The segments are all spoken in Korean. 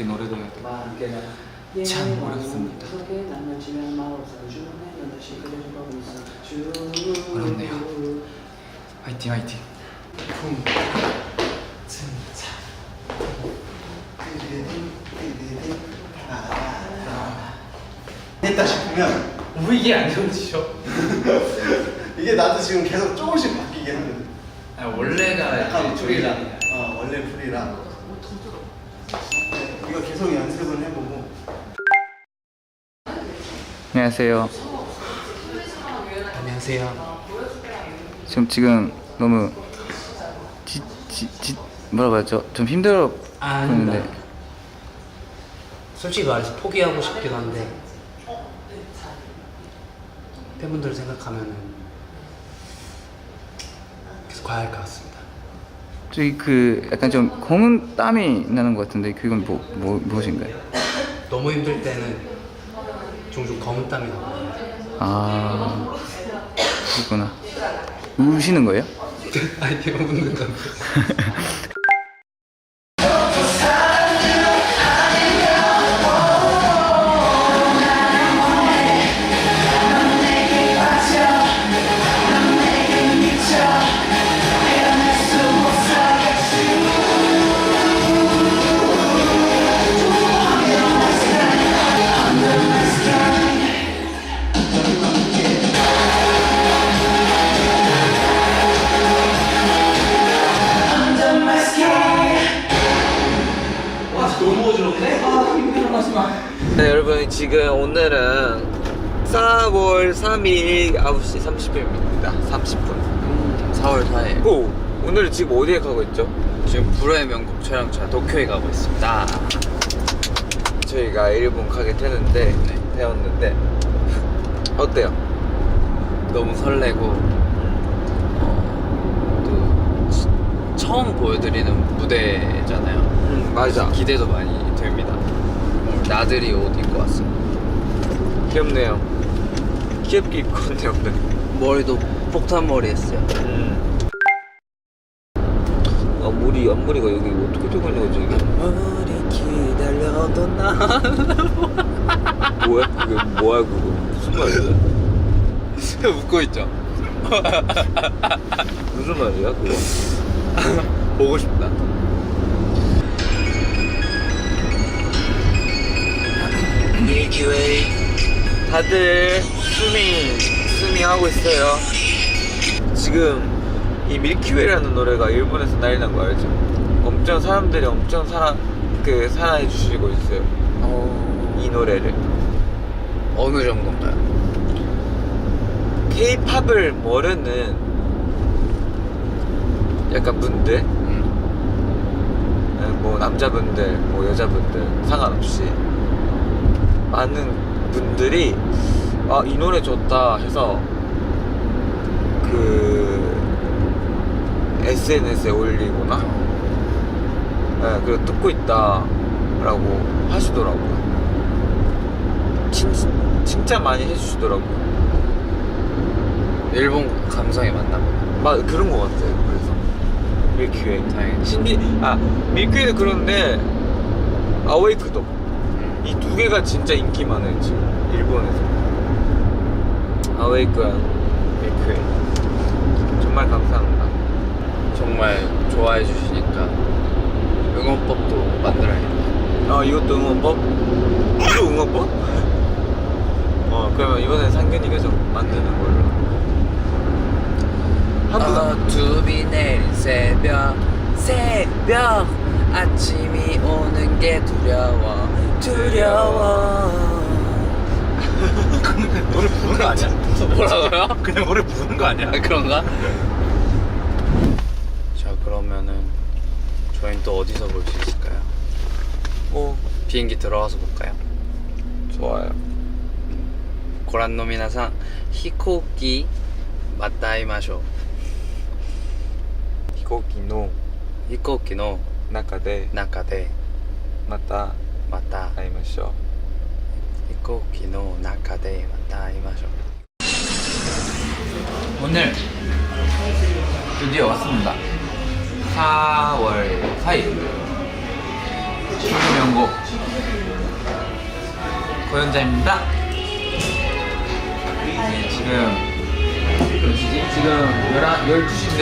멋있게 노래도 되고 참 어렵습니다. 어렵네요. 화이팅 화이팅. 했다 싶으면 왜 이게 안 좋으시죠? 이게 나도 지금 계속 조금씩 바뀌긴 하거든. 아, 원래가 약간 이제 조이랑 어 원래 풀이랑 네, 계속 연습을 해보고 안녕하세요. 안녕하세요. 지금 지금 너무 지 지 지 뭐라고 하죠? 좀 힘들어 아, 보이는데 아닙니다. 솔직히 말해서 포기하고 싶긴 한데 팬분들 생각하면은 계속 가야 할 것 같습니다. 저기 그 약간 좀 검은 땀이 나는 것 같은데 그건 뭐, 뭐 무엇인가요? 너무 힘들 때는 종종 검은 땀이 나고 아 그렇구나. 우시는 거예요? 아니 묻는 건 네 여러분 지금 오늘은 4월 3일 9시 30분입니다. 30분. 4월 4일. 오. 오늘 지금 어디에 가고 있죠? 지금 불후의 명곡 촬영차 도쿄에 가고 있습니다. 저희가 일본 가게 되는데 네. 되었는데. 어때요? 너무 설레고 어, 또 치- 처음 보여드리는 무대잖아요. 음 맞아. 기대도 많이 됩니다 나들이 옷 입고 왔습니다 귀엽네요 귀엽게 입고 왔네 오늘 머리도 폭탄 머리 했어요 음. 앞머리 앞머리가 여기 어떻게 되고 있는 거지 이게? 머리 기다려도 나 뭐야? 그게 뭐야 그거 무슨 말이야? 웃고 있죠 무슨 말이야 그거? 보고 싶다 다들 스밍 스밍 하고 있어요. 지금 이 밀키웨이라는 노래가 일본에서 난리 난 거 알죠? 엄청 사람들이 엄청 사랑 그 사랑해 주시고 있어요. 이 노래를 어느 정도인가요? K-팝을 모르는 약간 분들, 음. 네, 뭐 남자분들, 뭐 여자분들 상관없이 많은 분들이 아 이 노래 좋다 해서 그 SNS에 올리거나 네, 그리고 듣고 있다라고 하시더라고요. 칭, 칭찬 많이 해주시더라고요. 일본 감성에 맞나 보다 막 그런 것 같아요. 그래서 밀키웨이. 다행이다 신비 아 밀키웨이도 그런데 아웨이크도 음. 이 두 개가 진짜 인기 많아요 지금 일본에서. 아웨이크랑 밀키웨이. 정말 감사합니다. 정말 좋아해 주시니까 응원법도 만들어야겠다. 아 이것도 응원법? 이거 응원법? 어 그러면 이번엔 상균이가 좀 만드는 걸로. 한번 어둠이 내린 새벽 새벽 아침이 오는 게 두려워 두려워 노래 부르는 거 아니야? 뭐라고요? 그냥 노래 부르는 거 아니야? 아, 그런가? 자 그러면은 저희는 또 어디서 볼 수 있을까요? 뭐 비행기 들어와서 볼까요? 좋아요. ご覧の皆さん飛行機また会いましょう 飛行機の飛行機の中で中でまた また会いましょう。飛行機の中でまた会いましょう 오늘 드디어 왔습니다. 4월 4일 명곡 고현자입니다. 네, 지금 몇 시지? 지금 11, 12시인데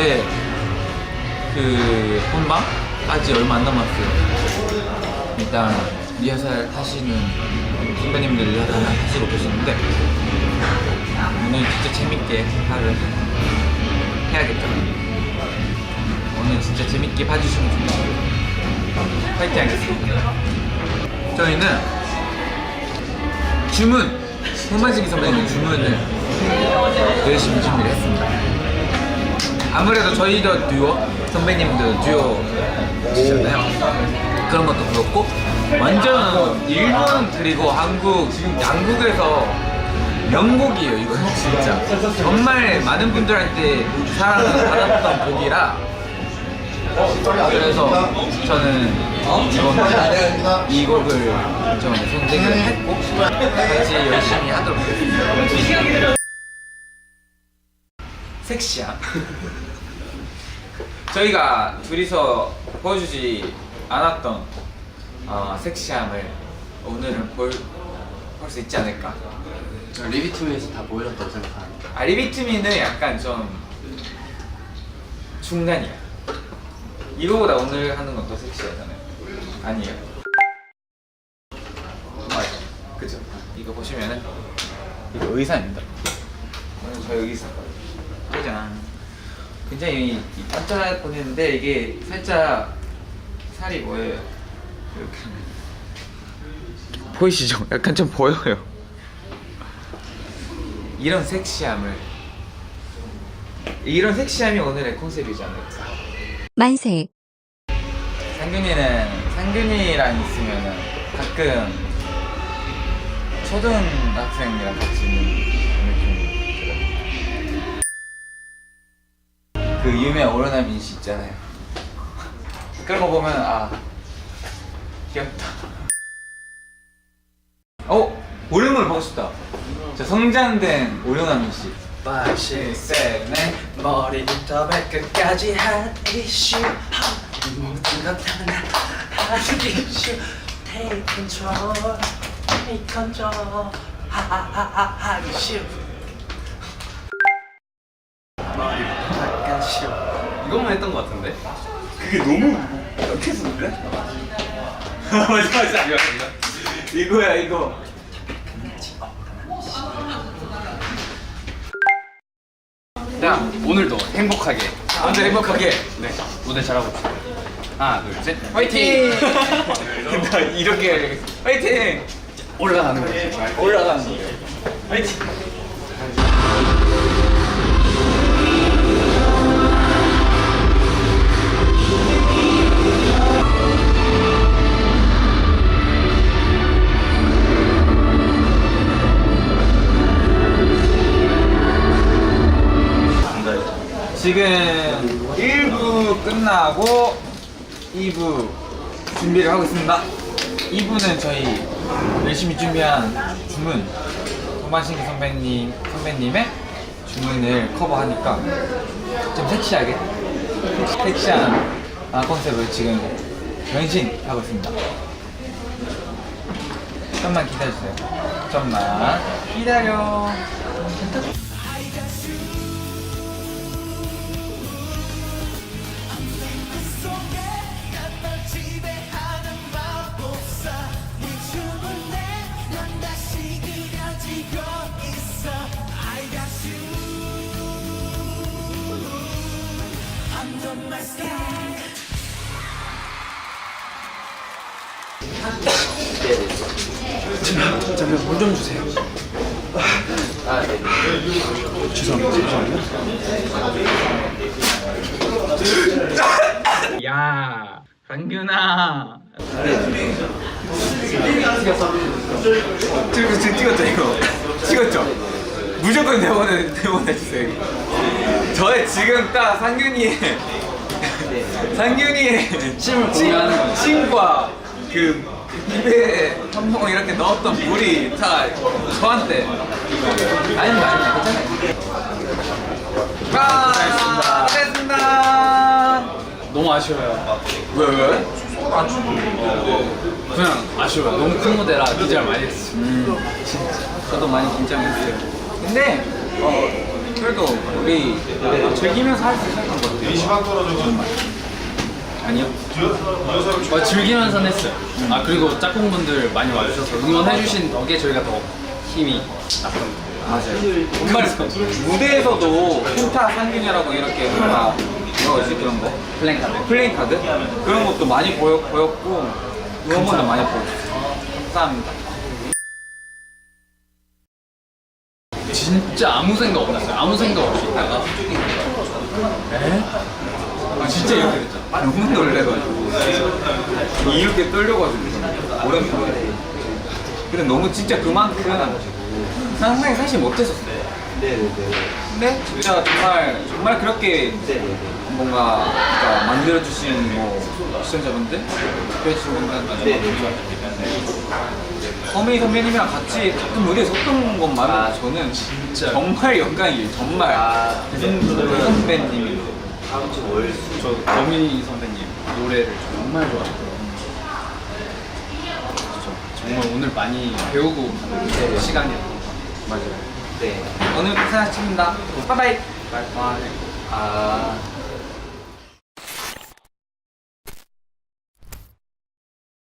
그 본방 아직 얼마 안 남았어요. 일단 리허설 하시는 선배님들 리허설 하시고 계시는데 오늘 진짜 재밌게 하를 해야겠죠. 오늘 진짜 재밌게 봐주시면 좋겠어요. 파이팅 하겠습니다. 저희는 주문, 홍만식이 선배님 주문을 열심히 준비를 했습니다. 아무래도 저희도 듀오, 선배님도 듀오시잖아요. 그런 것도 그렇고, 완전 일본 그리고 한국, 지금 양국에서 명곡이에요, 이거 진짜. 정말 많은 분들한테 사랑을 받았던 곡이라, 그래서 저는 이번 이 곡을 좀 선택을 했고 같이 열심히 하도록 하겠습니다. 섹시함. 저희가 둘이서 보여주지 않았던 어, 섹시함을 오늘은 볼 수 있지 않을까. 저 리비팀에서 다 보여줬다고 생각하는데 아 리비트미는 약간 좀 중간이야. 이거보다 오늘 하는 건 더 섹시하잖아요. 아니에요? 아, 그죠? 이거 보시면은 이거 의사입니다. 오늘 저희 의사. 짜잔. 굉장히 이- 반짝 보이는데 이게 살짝 살이 뭐예요? 이렇게 보이시죠? 약간 좀 보여요. 이런 섹시함을 이런 섹시함이 오늘의 컨셉이지 않을까 만세. 상균이는 상균이랑 있으면은 가끔 초등학생이랑 같이 있는 느낌이 그 유명 오로나 민 씨 있잖아요 그런 거 보면 아 귀엽다. 어? 오랜만에 보고 싶다. 저 성장된 오로나 민씨 5, 6, 7, 8 머리부터 발끝까지 한 이슈 모든 것다 한 이슈 Take control Take control. 하하하하 이슈 머리부터 발끝까지 이것만 했던 것 같은데? 그게 너무 약했었는데? 맞아 맞아 이거 이거 이거야 이거 자 오늘도 행복하게. 먼저 행복하게. 네 무대 잘하고 있어요 하나 둘셋. 화이팅! 나 이렇게 화이팅! 올라가는 거지. 올라가는 거예요. 화이팅 하고 있습니다. 2부는 저희 열심히 준비한 주문 도마신기 선배님 선배님의 주문을 커버하니까 좀 섹시하게 섹시한 아, 컨셉을 지금 변신하고 있습니다. 좀만 기다려주세요. 좀만 기다려. 아, 네. 죄송합니다. 야, 강균아. 찍었죠, 찍었죠, 이거. 찍었죠? 무조건 내보내, 내보내주세요. 이거. 저의 지금 딱 상균이의, 상균이의 공유하는 거예요. 침과 그 입에 텀벙 이렇게 넣었던 물이 다 저한테. 아닙니다, 아닙니다. 괜찮아요. 아. 고생했습니다. 너무 아쉬워요 왜, 왜? 그냥 아쉬워요. 너무 큰 무대라 기절 많이 했어. 저도 많이 긴장했어요. 근데 어, 그래도 우리 즐기면서 할 수 있었던 것 같아요. 아니요? 어, 즐기면서 했어요. 아 그리고 짝꿍분들 많이 와주셔서 응원해주신 덕에 저희가 더 힘이 났던. 맞아요. 정말 무대에서도 펜타 상균이라고 이렇게 뭔가 뭐지 그런 거? 플랜 카드. 플레이 카드 그런 것도 많이 보였, 보였고 응원문도 많이 보였어요. 감사합니다. 진짜 아무 생각 없었어요. 아무 생각 없이 있다가 에? 아, 진짜 이렇게 됐죠. 너무 놀래가지고 이렇게 떨려가지고 오랜만에. 근데 너무 진짜 그만큼 상상이 사실 못했었어요. 네네네. 근데 진짜 정말 정말 그렇게 뭔가 그러니까 만들어주신 뭐 시청자분들, 분들, 허미 선배님이랑 같이 같은 무대에 섰던 것만으로 저는 진짜. 정말 영광이에요. 정말 배승 선배님이 다음 주 월수. 저 범인이 선배님 노래를 정말 좋아해요. 정말 오늘 많이 배우고 가는 시간이었던 것 같아요. 맞아요. 네. 오늘 고생하셨습니다. 바이바이. 바이바이. 아.